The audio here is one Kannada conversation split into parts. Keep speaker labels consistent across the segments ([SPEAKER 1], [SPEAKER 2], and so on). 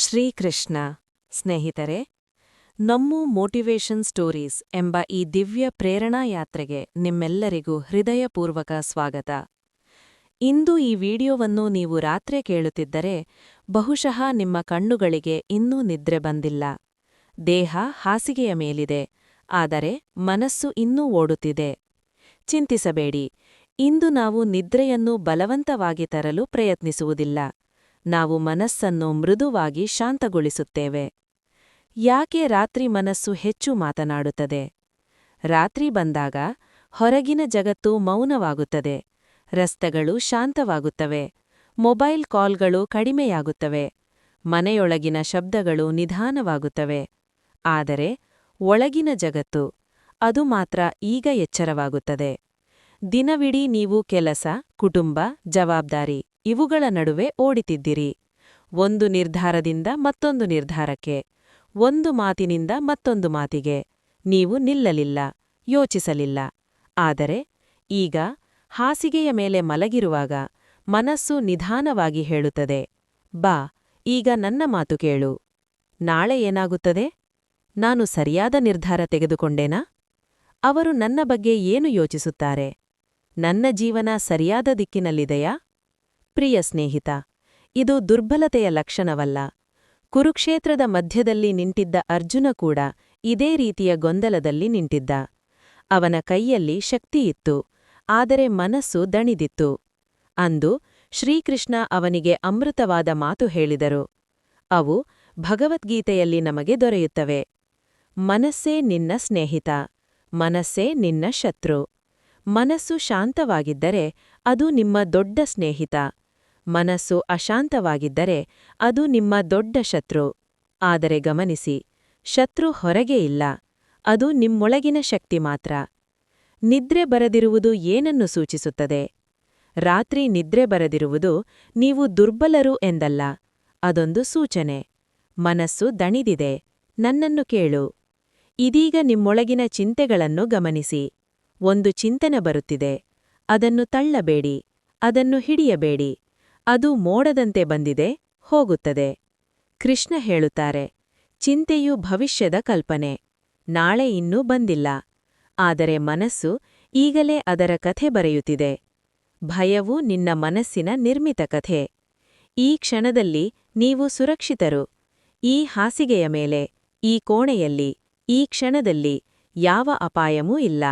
[SPEAKER 1] ಶ್ರೀಕೃಷ್ಣ. ಸ್ನೇಹಿತರೆ, ನಮ್ಮ ಮೋಟಿವೇಶನ್ ಸ್ಟೋರೀಸ್ ಎಂಬ ಈ ದಿವ್ಯ ಪ್ರೇರಣಾ ಯಾತ್ರೆಗೆ ನಿಮ್ಮೆಲ್ಲರಿಗೂ ಹೃದಯಪೂರ್ವಕ ಸ್ವಾಗತ. ಇಂದು ಈ ವಿಡಿಯೋವನ್ನು ನೀವು ರಾತ್ರಿ ಕೇಳುತ್ತಿದ್ದರೆ ಬಹುಶಃ ನಿಮ್ಮ ಕಣ್ಣುಗಳಿಗೆ ಇನ್ನೂ ನಿದ್ರೆ ಬಂದಿಲ್ಲ. ದೇಹ ಹಾಸಿಗೆಯ ಮೇಲಿದೆ, ಆದರೆ ಮನಸ್ಸು ಇನ್ನೂ ಓಡುತ್ತಿದೆ. ಚಿಂತಿಸಬೇಡಿ, ಇಂದು ನಾವು ನಿದ್ರೆಯನ್ನು ಬಲವಂತವಾಗಿ ತರಲು ಪ್ರಯತ್ನಿಸುವುದಿಲ್ಲ. ನಾವು ಮನಸ್ಸನ್ನು ಮೃದುವಾಗಿ ಶಾಂತಗೊಳಿಸುತ್ತೇವೆ. ಯಾಕೆ ರಾತ್ರಿ ಮನಸ್ಸು ಹೆಚ್ಚು ಮಾತನಾಡುತ್ತದೆ? ರಾತ್ರಿ ಬಂದಾಗ ಹೊರಗಿನ ಜಗತ್ತು ಮೌನವಾಗುತ್ತದೆ. ರಸ್ತೆಗಳು ಶಾಂತವಾಗುತ್ತವೆ. ಮೊಬೈಲ್ ಕಾಲ್ಗಳು ಕಡಿಮೆಯಾಗುತ್ತವೆ. ಮನೆಯೊಳಗಿನ ಶಬ್ದಗಳು ನಿಧಾನವಾಗುತ್ತವೆ. ಆದರೆ ಒಳಗಿನ ಜಗತ್ತು ಅದು ಮಾತ್ರ ಈಗ ಎಚ್ಚರವಾಗುತ್ತದೆ. ದಿನವಿಡೀ ನೀವು ಕೆಲಸ, ಕುಟುಂಬ, ಜವಾಬ್ದಾರಿ ಇವುಗಳ ನಡುವೆ ಓಡಿತಿದ್ದಿರಿ. ಒಂದು ನಿರ್ಧಾರದಿಂದ ಮತ್ತೊಂದು ನಿರ್ಧಾರಕ್ಕೆ, ಒಂದು ಮಾತಿನಿಂದ ಮತ್ತೊಂದು ಮಾತಿಗೆ. ನೀವು ನಿಲ್ಲಲಿಲ್ಲ, ಯೋಚಿಸಲಿಲ್ಲ. ಆದರೆ ಈಗ ಹಾಸಿಗೆಯ ಮೇಲೆ ಮಲಗಿರುವಾಗ ಮನಸ್ಸು ನಿಧಾನವಾಗಿ ಹೇಳುತ್ತದೆ, ಬಾ, ಈಗ ನನ್ನ ಮಾತು ಕೇಳು. ನಾಳೆ ಏನಾಗುತ್ತದೆ? ನಾನು ಸರಿಯಾದ ನಿರ್ಧಾರ ತೆಗೆದುಕೊಂಡೇನಾ? ಅವರು ನನ್ನ ಬಗ್ಗೆ ಏನು ಯೋಚಿಸುತ್ತಾರೆ? ನನ್ನ ಜೀವನ ಸರಿಯಾದ ದಿಕ್ಕಿನಲ್ಲಿದೆಯಾ? ಪ್ರಿಯ ಸ್ನೇಹಿತ. ಇದು ದುರ್ಬಲತೆಯ ಲಕ್ಷಣವಲ್ಲ. ಕುರುಕ್ಷೇತ್ರದ ಮಧ್ಯದಲ್ಲಿ ನಿಂತಿದ್ದ ಅರ್ಜುನ ಕೂಡ ಇದೇ ರೀತಿಯ ಗೊಂದಲದಲ್ಲಿ ನಿಂತಿದ್ದ. ಅವನ ಕೈಯಲ್ಲಿ ಶಕ್ತಿಯಿತ್ತು ಆದರೆ ಮನಸ್ಸು ದಣಿದಿತ್ತು. ಅಂದು ಶ್ರೀಕೃಷ್ಣ ಅವನಿಗೆ ಅಮೃತವಾದ ಮಾತು ಹೇಳಿದರು. ಅವು ಭಗವದ್ಗೀತೆಯಲ್ಲಿ ನಮಗೆ ದೊರೆಯುತ್ತವೆ. ಮನಸ್ಸೇ ನಿನ್ನ ಸ್ನೇಹಿತ. ಮನಸ್ಸೇ ನಿನ್ನ ಶತ್ರು. ಮನಸ್ಸು ಶಾಂತವಾಗಿದ್ದರೆ ಅದು ನಿಮ್ಮ ದೊಡ್ಡ ಸ್ನೇಹಿತ. ಮನಸ್ಸು ಅಶಾಂತವಾಗಿದ್ದರೆ ಅದು ನಿಮ್ಮ ದೊಡ್ಡ ಶತ್ರು. ಆದರೆ ಗಮನಿಸಿ, ಶತ್ರು ಹೊರಗೆ ಇಲ್ಲ, ಅದು ನಿಮ್ಮೊಳಗಿನ ಶಕ್ತಿ ಮಾತ್ರ. ನಿದ್ರೆ ಬರದಿರುವುದು ಏನನ್ನು ಸೂಚಿಸುತ್ತದೆ? ರಾತ್ರಿ ನಿದ್ರೆ ಬರದಿರುವುದು ನೀವು ದುರ್ಬಲರು ಎಂದಲ್ಲ, ಅದೊಂದು ಸೂಚನೆ. ಮನಸ್ಸು ದಣಿದಿದೆ, ನನ್ನನ್ನು ಕೇಳು. ಇದೀಗ ನಿಮ್ಮೊಳಗಿನ ಚಿಂತೆಗಳನ್ನು ಗಮನಿಸಿ. ಒಂದು ಚಿಂತನೆ ಬರುತ್ತಿದೆ, ಅದನ್ನು ತಳ್ಳಬೇಡಿ, ಅದನ್ನು ಹಿಡಿಯಬೇಡಿ. ಅದು ಮೋಡದಂತೆ ಬಂದಿದೆ, ಹೋಗುತ್ತದೆ. ಕೃಷ್ಣ ಹೇಳುತ್ತಾರೆ, ಚಿಂತೆಯು ಭವಿಷ್ಯದ ಕಲ್ಪನೆ. ನಾಳೆ ಇನ್ನೂ ಬಂದಿಲ್ಲ. ಆದರೆ ಮನಸ್ಸು ಈಗಲೇ ಅದರ ಕಥೆ ಬರೆಯುತ್ತಿದೆ. ಭಯವು ನಿನ್ನ ಮನಸ್ಸಿನ ನಿರ್ಮಿತ ಕಥೆ. ಈ ಕ್ಷಣದಲ್ಲಿ ನೀವು ಸುರಕ್ಷಿತರು. ಈ ಹಾಸಿಗೆಯ ಮೇಲೆ, ಈ ಕೋಣೆಯಲ್ಲಿ, ಈ ಕ್ಷಣದಲ್ಲಿ ಯಾವ ಅಪಾಯವೂ ಇಲ್ಲ.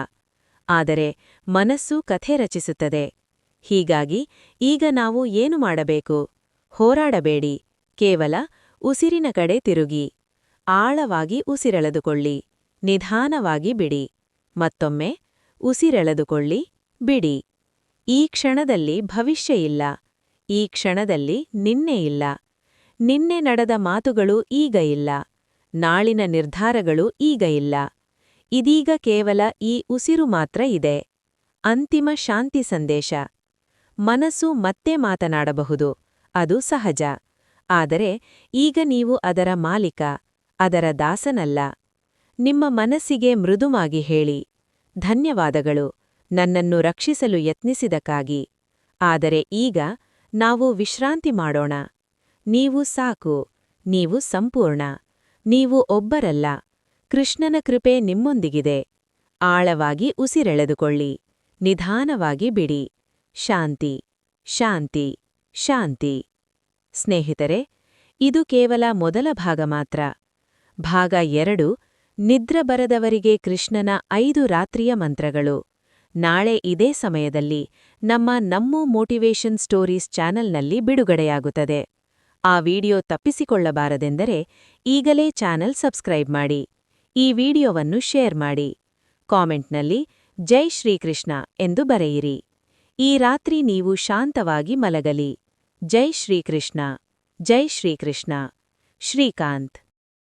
[SPEAKER 1] ಆದರೆ ಮನಸ್ಸು ಕಥೆ ರಚಿಸುತ್ತದೆ. ಹೀಗಾಗಿ ಈಗ ನಾವು ಏನು ಮಾಡಬೇಕು? ಹೋರಾಡಬೇಡಿ. ಕೇವಲ ಉಸಿರಿನ ಕಡೆ ತಿರುಗಿ. ಆಳವಾಗಿ ಉಸಿರೆಳೆದುಕೊಳ್ಳಿ. ನಿಧಾನವಾಗಿ ಬಿಡಿ. ಮತ್ತೊಮ್ಮೆ ಉಸಿರೆಳೆದುಕೊಳ್ಳಿ, ಬಿಡಿ. ಈ ಕ್ಷಣದಲ್ಲಿ ಭವಿಷ್ಯ ಇಲ್ಲ. ಈ ಕ್ಷಣದಲ್ಲಿ ನಿನ್ನೆ ಇಲ್ಲ. ನಿನ್ನೆ ನಡೆದ ಮಾತುಗಳು ಈಗ ಇಲ್ಲ. ನಾಳಿನ ನಿರ್ಧಾರಗಳು ಈಗ ಇಲ್ಲ. ಇದೀಗ ಕೇವಲ ಈ ಉಸಿರು ಮಾತ್ರ ಇದೆ. ಅಂತಿಮ ಶಾಂತಿ ಸಂದೇಶ. ಮನಸ್ಸು ಮತ್ತೆ ಮಾತನಾಡಬಹುದು. ಅದು ಸಹಜ. ಆದರೆ ಈಗ ನೀವು ಅದರ ಮಾಲೀಕ, ಅದರ ದಾಸನಲ್ಲ. ನಿಮ್ಮ ಮನಸ್ಸಿಗೆ ಮೃದುವಾಗಿ ಹೇಳಿ, ಧನ್ಯವಾದಗಳು, ನನ್ನನ್ನು ರಕ್ಷಿಸಲು ಯತ್ನಿಸಿದಕ್ಕಾಗಿ. ಆದರೆ ಈಗ ನಾವು ವಿಶ್ರಾಂತಿ ಮಾಡೋಣ. ನೀವು ಸಾಕು, ನೀವು ಸಂಪೂರ್ಣ. ನೀವು ಒಬ್ಬರಲ್ಲ. ಕೃಷ್ಣನ ಕೃಪೆ ನಿಮ್ಮೊಂದಿಗಿದೆ. ಆಳವಾಗಿ ಉಸಿರೆಳೆದುಕೊಳ್ಳಿ. ನಿಧಾನವಾಗಿ ಬಿಡಿ. ಶಾಂತಿ ಶಾಂತಿ ಶಾಂತಿ. ಸ್ನೇಹಿತರೆ, ಇದು ಕೇವಲ ಮೊದಲ ಭಾಗ ಮಾತ್ರ. ಭಾಗ ಎರಡು, ನಿದ್ರ ಬರದವರಿಗೆ ಕೃಷ್ಣನ ಐದು ರಾತ್ರಿಯ ಮಂತ್ರಗಳು. ನಾಳೆ ಇದೇ ಸಮಯದಲ್ಲಿ ನಮ್ಮ ನಮ್ಮೂ ಮೋಟಿವೇಶನ್ ಸ್ಟೋರೀಸ್ ಚಾನೆಲ್ನಲ್ಲಿ ಬಿಡುಗಡೆಯಾಗುತ್ತದೆ. ಆ ವಿಡಿಯೋ ತಪ್ಪಿಸಿಕೊಳ್ಳಬಾರದೆಂದರೆ ಈಗಲೇ ಚಾನೆಲ್ ಸಬ್ಸ್ಕ್ರೈಬ್ ಮಾಡಿ. ಈ ವಿಡಿಯೋವನ್ನು ಶೇರ್ ಮಾಡಿ. ಕಾಮೆಂಟ್ನಲ್ಲಿ ಜೈ ಶ್ರೀಕೃಷ್ಣ ಎಂದು ಬರೆಯಿರಿ. ಈ ರಾತ್ರಿ ನೀವು ಶಾಂತವಾಗಿ ಮಲಗಲಿ. ಜೈ ಶ್ರೀಕೃಷ್ಣ. ಜೈ ಶ್ರೀಕೃಷ್ಣ. ಶ್ರೀಕಾಂತ್.